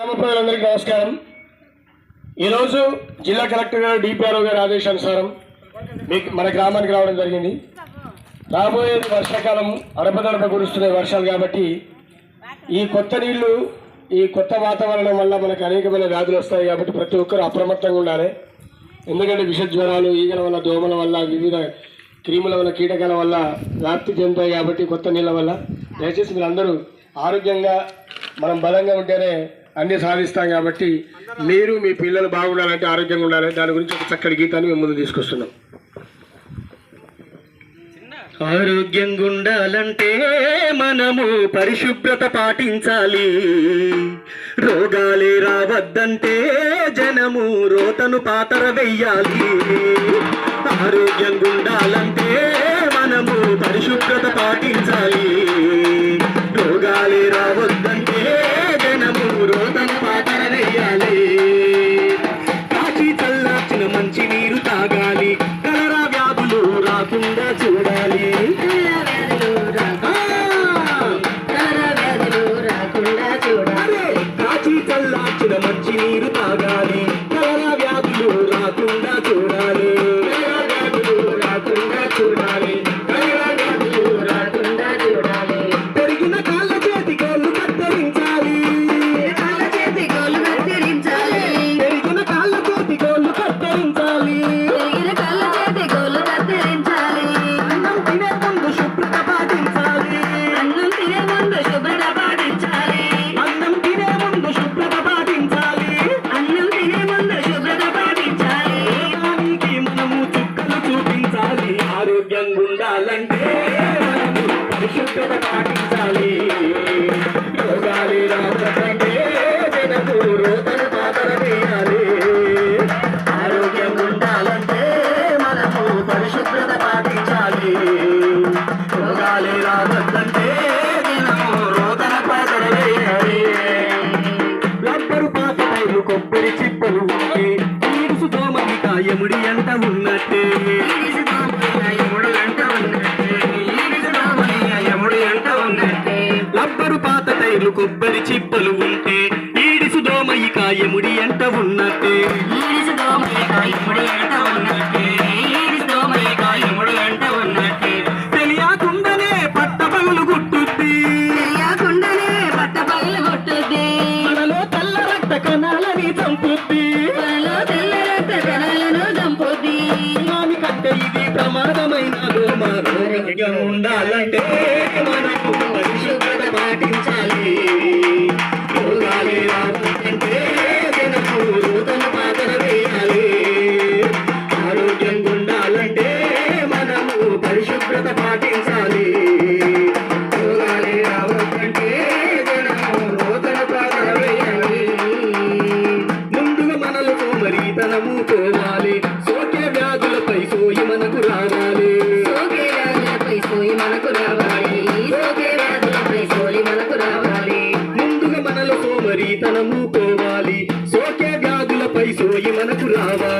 గ్రామ ప్రజలందరికీ నమస్కారం. ఈరోజు జిల్లా కలెక్టర్ గారు డిపిఆర్ఓ గారి ఆదేశానుసారం మీకు మన గ్రామానికి రావడం జరిగింది. రాబోయే వర్షాకాలం అడపదడప కురుస్తున్న వర్షాలు కాబట్టి ఈ కొత్త నీళ్ళు ఈ కొత్త వాతావరణం వల్ల మనకు అనేకమైన వ్యాధులు వస్తాయి కాబట్టి ప్రతి ఒక్కరు అప్రమత్తంగా ఉండాలి. ఎందుకంటే విష జ్వరాలు ఈగల వల్ల దోమల వల్ల వివిధ క్రీముల వల్ల కీటకాల వల్ల వ్యాప్తి చెందుతాయి కాబట్టి కొత్త నీళ్ళ వల్ల. దయచేసి మీరు ఆరోగ్యంగా మనం బలంగా ఉంటేనే అన్ని సాధిస్తాం కాబట్టి మీరు మీ పిల్లలు బాగుండాలంటే ఆరోగ్యంగా ఉండాలి దాని గురించి ఒక చక్కటి గీతాన్ని మేము ముందు తీసుకొస్తున్నాం. ఆరోగ్యంగా ఉండాలంటే మనము పరిశుభ్రత పాటించాలి. రోగాలే రావద్దంటే జనము రోతను పాతర వెయ్యాలి. ఆరోగ్యంగా ఉండాలంటే మనము పరిశుభ్రత పాటించాలి. গাড়ি ఆరోగ్యంగా ఉండాలంటే పరిశుభ్రత పాటించాలి. రోగాలు రావద్దంటే జనము రోదన పాతర వేయాలి ఆరోగ్యంగా ఉండాలంటే మనము పరిశుభ్రత పాటించాలి. రోగాలు రావద్దంటే జనము రోదన పాత్ర వేయాలి రబ్బరు పాత కొబ్బరి చిప్పలు ఉంటే ఈడుసు దోమకి కాయముడి అంట ఉన్నట్టే. కొబ్బరి చిప్పలు ఉంటే ఈడిసు దోమయి కాయముడి అంట ఉన్నట్టే? తెలియకుండానే పట్ట పగులు గుట్టుద్ది మనలో తెల్ల రక్త కణాలని చంపుద్ది. సునామీ కంటే ఇది ప్రమాదమైన ఉండాలంటే మనకు సోయి మనకు రావా?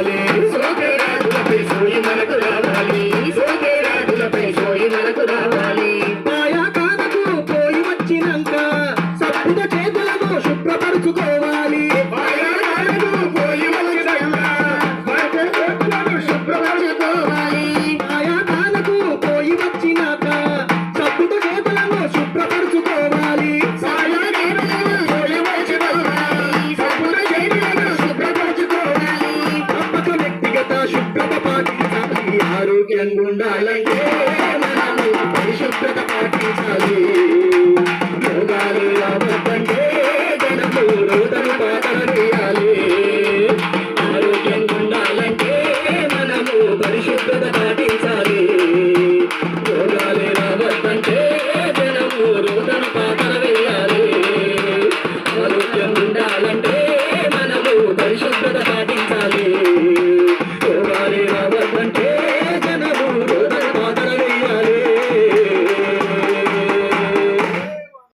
ఉండాలంటే మనము పరిశుభ్రత పాటించాలి.